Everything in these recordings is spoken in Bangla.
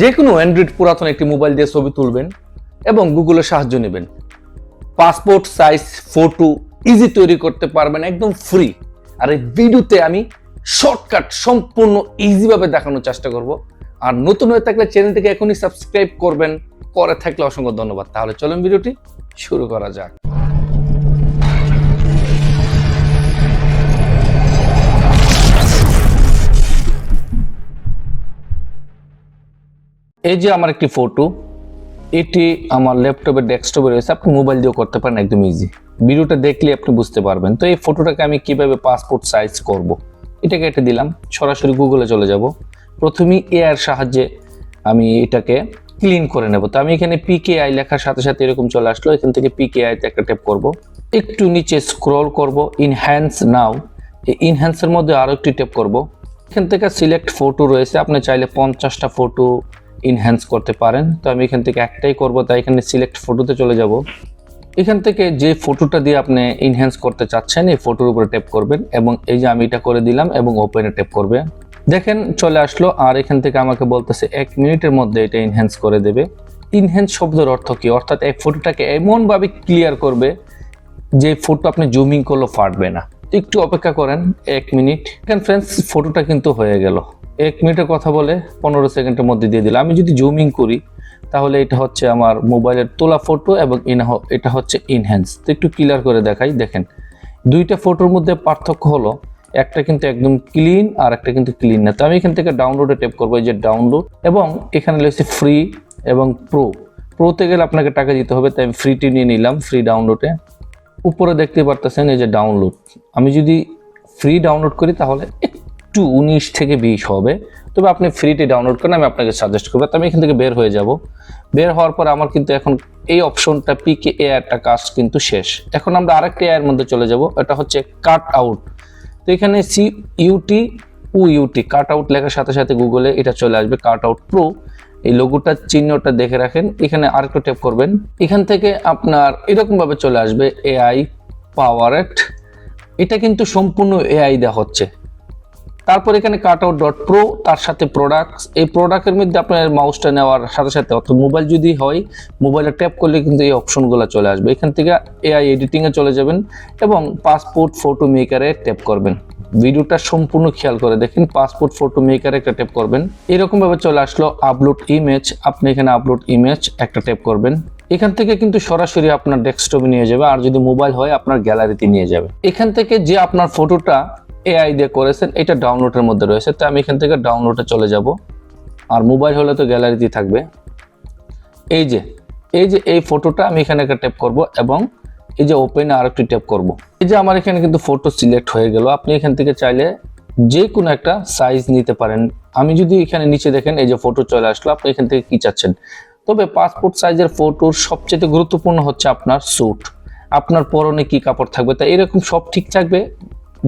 যে কোনো অ্যান্ড্রয়েড পুরাতন একটি মোবাইল দিয়ে ছবি তুলবেন এবং গুগলের সাহায্য নেবেন। পাসপোর্ট সাইজ, ফটো ইজি তৈরি করতে পারবেন, একদম ফ্রি আর এই ভিডিওতে আমি শর্টকাট সম্পূর্ণ ইজিভাবে দেখানোর চেষ্টা করব। আর নতুন হয়ে থাকলে চ্যানেলটিকে এখনই সাবস্ক্রাইব করবেন। করে থাকলে অসংখ্য ধন্যবাদ। তাহলে চলুন ভিডিওটি শুরু করা যাক। এই যে আমার একটি ফটো এটি আমার ল্যাপটপে ডেস্কটপে রয়েছে। আপনি মোবাইল দিয়েও করতে পারেন, একদম ইজি ভিডিওটা দেখলে আপনি বুঝতে পারবেন। তো এই ফটোটাকে আমি কীভাবে পাসপোর্ট সাইজ করব। এটাকে এটা দিলাম, সরাসরি গুগলে চলে যাব। প্রথমেই এআর সাহায্যে আমি এটাকে ক্লিন করে নেব। তো আমি এখানে পিকে আই লেখার সাথে সাথে এরকম চলে আসলো। এখান থেকে পিকে আইতে একটা ট্যাপ করব। একটু নিচে স্ক্রল করব ইনহ্যান্স নাও এই ইনহ্যান্সের মধ্যে আরও একটি ট্যাপ করব। এখান থেকে সিলেক্ট ফটো রয়েছে। আপনি চাইলে পঞ্চাশটা ফটো ইনহ্যান্স করতে পারেন, তো আমি এখান থেকে একটাই করব, তাই এখানে সিলেক্ট ফটোতে চলে যাব। এখান থেকে যে ফটোটা দিয়ে আপনি ইনহ্যান্স করতে চাচ্ছেন, এই ফটোর উপরে ট্যাপ করবেন এবং এই যে আমি এটা করে দিলাম এবং ওপেনে ট্যাপ করবে। দেখেন চলে আসলো, আর এখান থেকে আমাকে বলতেছে, এক মিনিটের মধ্যে এটা ইনহ্যান্স করে দেবে। ইনহ্যান্স শব্দের অর্থ কি? অর্থাৎ এই ফটোটাকে এমনভাবে ক্লিয়ার করবে যে ফটো আপনি জুমিং করলেও ফাটবে না। একটু অপেক্ষা করেন, এক মিনিট। ফ্রেন্ডস ফটোটা কিন্তু হয়ে গেল। এক মিনিটের কথা বলে পনেরো সেকেন্ডের মধ্যে দিয়ে দিলাম। আমি যদি জুমিং করি, তাহলে এটা হচ্ছে আমার মোবাইলের তোলা ফটো এবং ইনা- এটা হচ্ছে ইনহ্যান্স তো একটু ক্লিয়ার করে দেখাই, দেখেন। দুইটা ফটোর মধ্যে পার্থক্য হলো, একটা কিন্তু একদম ক্লিন আর একটা কিন্তু ক্লিন না। তো আমি এখান থেকে ডাউনলোডে টেপ করব, এই যে ডাউনলোড এবং এখানে রয়েছে ফ্রি এবং প্রো প্রোতে গেলে আপনাকে টাকা দিতে হবে, তাই আমি ফ্রিটি নিয়ে নিলাম ফ্রি ডাউনলোডে উপরে দেখতে পারতেছেন এই যে ডাউনলোড আমি যদি ফ্রি ডাউনলোড করি, তাহলে একটু উনিশ থেকে বিশ হবে। তবে আপনি ফ্রিতে ডাউনলোড করেন, আমি আপনাকে সাজেস্ট করব। তো আমি এখান থেকে বের হয়ে যাব। বের হওয়ার পর আমার কিন্তু এখন এই অপশনটা পিকে এয়ারটা কাজ কিন্তু শেষ। এখন আমরা আরেকটা এয়ার মধ্যে চলে যাব, এটা হচ্ছে কাট আউট তো এখানে সি ইউটি উ ইউটি কাট আউট লেখার সাথে সাথে গুগলে এটা চলে আসবে কাট আউট প্রো এই লোগোটার চিহ্নটা দেখে রাখেন। এখানে আরেকটু ট্যাপ করবেন। এখান থেকে আপনার এরকমভাবে চলে আসবে এআই পাওয়ারেট এটা কিন্তু সম্পূর্ণ এআই দেওয়া হচ্ছে। তারপর এখানে কাট আউট ডট প্রো তার সাথে প্রোডাক্টস এই প্রোডাক্টের মধ্যে আপনার মাউসটা নেওয়ার সাথে সাথে, অর্থাৎ মোবাইল যদি হয় মোবাইলে ট্যাপ করলে কিন্তু এই অপশনগুলো চলে আসবে। এখান থেকে এআই এডিটিংয়ে চলে যাবেন এবং পাসপোর্ট ফটো মেকারে ট্যাপ করবেন। ভিডিওটা সম্পূর্ণ খেয়াল করে দেখেন পাসপোর্ট ফটো মেকারে একটা ট্যাপ করবেন। এরকমভাবে চলে আসলো আপলোড ইমেজ আপনি এখানে আপলোড ইমেজ একটা ট্যাপ করবেন। এখান থেকে কিন্তু সরাসরি আপনার ডেস্কটপে নিয়ে যাবে, আর যদি মোবাইল হয়, আপনার গ্যালারিতে নিয়ে যাবে। এখান থেকে যে আপনার ফটোটা এআই দিয়ে করেছেন, এটা ডাউনলোডের মধ্যে রয়েছে। তো আমি এখান থেকে ডাউনলোডে চলে যাব। আর মোবাইল হলে তো গ্যালারিতে থাকবে। এই যে এই যে এই ফটোটা আমি এখানে একটা ট্যাপ করব এবং এই যে ওপেনে আর একটি ট্যাপ করব। এই যে আমার এখানে কিন্তু ফটো সিলেক্ট হয়ে গেল। আপনি এখান থেকে চাইলে যে কোনো একটা সাইজ নিতে পারেন। আমি যদি এখানে নিচে দেখেন, এই যে ফটো চলে আসলো, আপনি এখান থেকে কি চাচ্ছেন? তবে পাসপোর্ট সাইজের ফটোর সবচেয়ে গুরুত্বপূর্ণ হচ্ছে আপনার স্যুট আপনার পরনে কি কাপড় থাকবে? তা এরকম সব ঠিক থাকবে।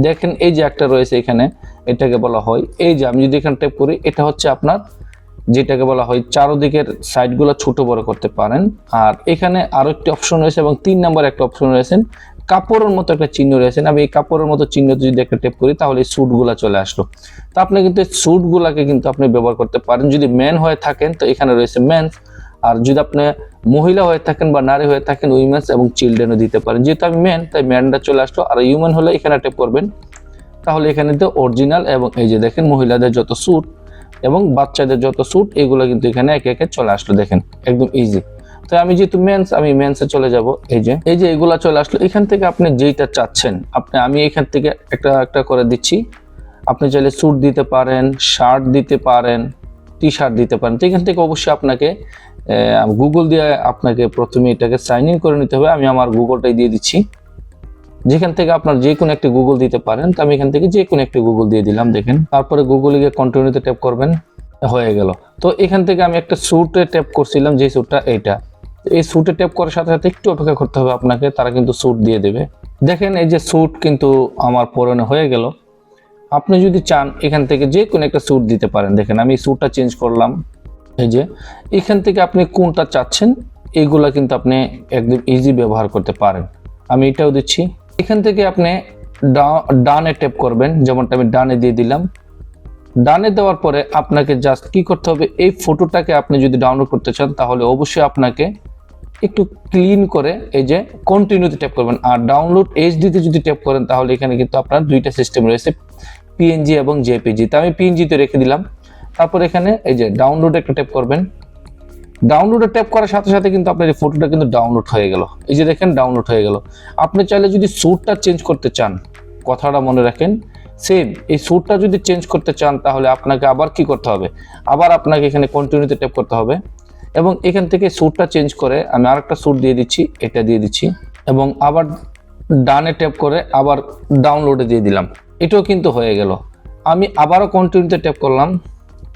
দেখেন এই যে একটা রয়েছে এখানে, এটাকে বলা হয়, এই যে আমি যদি এখানে ট্যাপ করি, এটা হচ্ছে আপনার যেটাকে বলা হয় চারোদিকের সাইডগুলো ছোট বড় করতে পারেন। আর এখানে আরও একটি অপশন রয়েছে এবং তিন নম্বর একটা অপশন রয়েছেন কাপড়ের মতো একটা চিহ্ন রয়েছে। আমি এই কাপড়ের মতো চিহ্ন যদি একটা টেপ করি, তাহলে এই স্যুটগুলো চলে আসলো। তো আপনি কিন্তু এই স্যুটগুলোকে কিন্তু আপনি ব্যবহার করতে পারেন। যদি ম্যান হয়ে থাকেন, তো এখানে রয়েছে ম্যান আর যদি আপনি মহিলা হয়ে থাকেন বা নারী হয়ে থাকেন উইমেন্স এবং চিলড্রেনও দিতে পারেন। যেহেতু আমি ম্যান তাই ম্যানটা চলে আসলো। আর হিউম্যান হলে এখানে টেপ করবেন তাহলে এখানে তো অরিজিনাল এবং এই যে দেখেন মহিলাদের যত স্যুট এবং বাচ্চাদের যত স্যুট এগুলো কিন্তু এখানে একে একে চলে আসলো, দেখেন। একদম ইজি তো আমি যেহেতু মেন্স আমি মেন্সে চলে যাব। এই যে এই যে এগুলা চলে আসলো। এখান থেকে আপনি যেইটা চাচ্ছেন, আপনি, আমি এখান থেকে একটা একটা করে দিচ্ছি। আপনি চাইলে স্যুট দিতে পারেন শার্ট দিতে পারেন টি শার্ট দিতে পারেন। তো এখান থেকে অবশ্যই আপনাকে গুগল দিয়ে আপনাকে প্রথমে এটাকে সাইন ইন করে নিতে হবে। আমি আমার গুগলটাই দিয়ে দিচ্ছি। যেখান থেকে আপনার যে কোনো একটি গুগল দিতে পারেন, তো আমি এখান থেকে যে কোনো একটি গুগল দিয়ে দিলাম, দেখেন। তারপরে গুগলে গিয়ে কন্টিনিউতে ট্যাপ করবেন, হয়ে গেল। তো এখান থেকে আমি একটা স্যুটে ট্যাপ করছিলাম, যে স্যুটটা এইটা। এই স্যুটে ট্যাপ করার সাথে সাথে একটু অপেক্ষা করতে হবে আপনাকে, তারা কিন্তু স্যুট দিয়ে দেবে। দেখেন, এই যে স্যুট কিন্তু আমার পরনে হয়ে গেল। আপনি যদি চান, এখান থেকে যে কোনো একটা স্যুট দিতে পারেন। দেখেন, আমি স্যুটটা চেঞ্জ করলাম। এই যে, এখান থেকে আপনি কোনটা চাচ্ছেন, এইগুলা কিন্তু আপনি একদম ইজি ব্যবহার করতে পারেন। আমি এটাও দিচ্ছি। এখান থেকে আপনি ডানে ট্যাপ করবেন, যেমনটা আমি ডানে দিয়ে দিলাম। ডানে দেওয়ার পরে আপনাকে জাস্ট কি করতে হবে, এই ফটোটাকে আপনি যদি ডাউনলোড করতে চান, তাহলে অবশ্যই আপনাকে একটু ক্লিন করে এই যে কন্টিনিউতে ট্যাপ করবেন। আর ডাউনলোড এইচডিতে যদি ট্যাপ করেন, তাহলে এখানে কিন্তু আপনার দুইটা সিস্টেম রয়েছে পিএনজি এবং জেপিজি তো আমি পিএনজিতে রেখে দিলাম। তারপর এখানে এই যে ডাউনলোড একটা ট্যাপ করবেন। ডাউনলোডে ট্যাপ করার সাথে সাথে কিন্তু আপনার এই ফটোটা কিন্তু ডাউনলোড হয়ে গেল। এই যে দেখেন ডাউনলোড হয়ে গেল। আপনি চাইলে যদি স্যুটটা চেঞ্জ করতে চান, কথাটা মনে রাখেন সেম এই স্যুটটা যদি চেঞ্জ করতে চান, তাহলে আপনাকে আবার কি করতে হবে? আবার আপনাকে এখানে কন্টিনিউতে ট্যাপ করতে হবে। এবং এখান থেকে স্যুটটা চেঞ্জ করে আমি আরেকটা স্যুট দিয়ে দিচ্ছি, এটা দিয়ে দিচ্ছি। এবং আবার ডানে ট্যাপ করে আবার ডাউনলোডে দিয়ে দিলাম। এটাও কিন্তু হয়ে গেল। আমি আবারও কন্টিনিউতে ট্যাপ করলাম।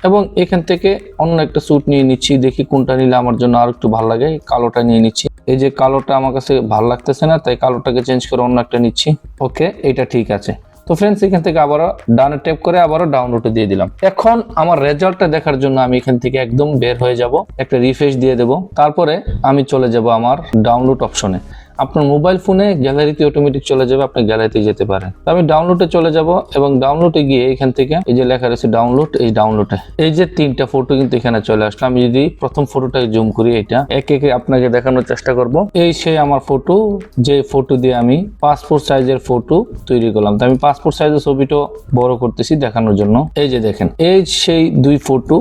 এবং এখান থেকে অন্য একটা স্যুট নিয়ে নিচ্ছি, দেখি কোনটা নিলে আমার জন্য আর একটু ভালো লাগে কালোটা নিয়ে নিচ্ছি। এই যে কালোটা আমার কাছে ভালো লাগতেছে না, তাই কালোটাকে চেঞ্জ করে অন্য একটা নিচ্ছি। ওকে এটা ঠিক আছে। তো ফ্রেন্ডস এখান থেকে আবারও ডানে ট্যাপ করে আবারও ডাউনলোডে দিয়ে দিলাম। এখন আমার রেজাল্টটা দেখার জন্য আমি এখান থেকে একদম বের হয়ে যাব, একটা রিফ্রেশ দিয়ে দেব। তারপরে আমি চলে যাব আমার ডাউনলোড অপশনে আপনার মোবাইল ফোনে গ্যালারিতে অটোমেটিক চলে যাবে, আপনি গ্যালারিতে যেতে পারেন। তো আমি ডাউনলোডে চলে যাব এবং ডাউনলোডে গিয়ে এখান থেকে এই যে লেখা রয়েছে ডাউনলোড এই ডাউনলোডে এই যে তিনটা ফটো কিন্তু এখানে চলে আসলো। আমি যদি প্রথম ফটোটাকে জুম করি এটা, একে একে আপনাকে দেখানোর চেষ্টা করব। এই সেই আমার ফটো যে ফটো দিয়ে আমি পাসপোর্ট সাইজের ফটো তৈরি করলাম। তো আমি পাসপোর্ট সাইজের ছবিটা বড় করতেছি দেখানোর জন্য। এই যে দেখেন, এই সেই দুই ফটো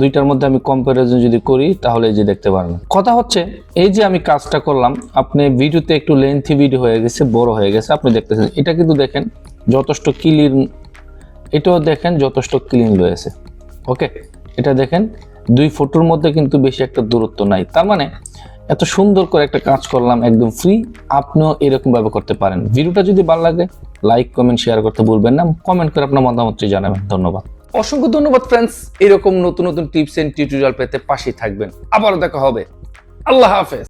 দুইটার মধ্যে আমি কম্পারিজন যদি করি, তাহলে এই যে দেখতে পারবেন। কথা হচ্ছে, এই যে আমি কাজটা করলাম, আপনি ভিডিওতে একটু লেন্থি ভিডিও হয়ে গেছে, বড় হয়ে গেছে, আপনি দেখতেছেন। এটা কিন্তু দেখেন, যথেষ্ট ক্লিন এটাও দেখেন যথেষ্ট ক্লিন রয়েছে। ওকে এটা দেখেন, দুই ফটোর মধ্যে কিন্তু বেশি একটা দূরত্ব নাই। তার মানে এত সুন্দর করে একটা কাজ করলাম, একদম ফ্রি আপনিও এরকম ভাবে করতে পারেন। ভিডিওটা যদি ভালো লাগে লাইক কমেন্ট শেয়ার করতে ভুলবেন না। কমেন্ট করে আপনার মতামতটি জানাবেন। ধন্যবাদ। অসংখ্য ধন্যবাদ ফ্রেন্ডস এরকম নতুন নতুন টিপস এন্ড টিউটোরিয়াল পেতে পাশেই থাকবেন। আবারও দেখা হবে। আল্লাহ হাফেজ।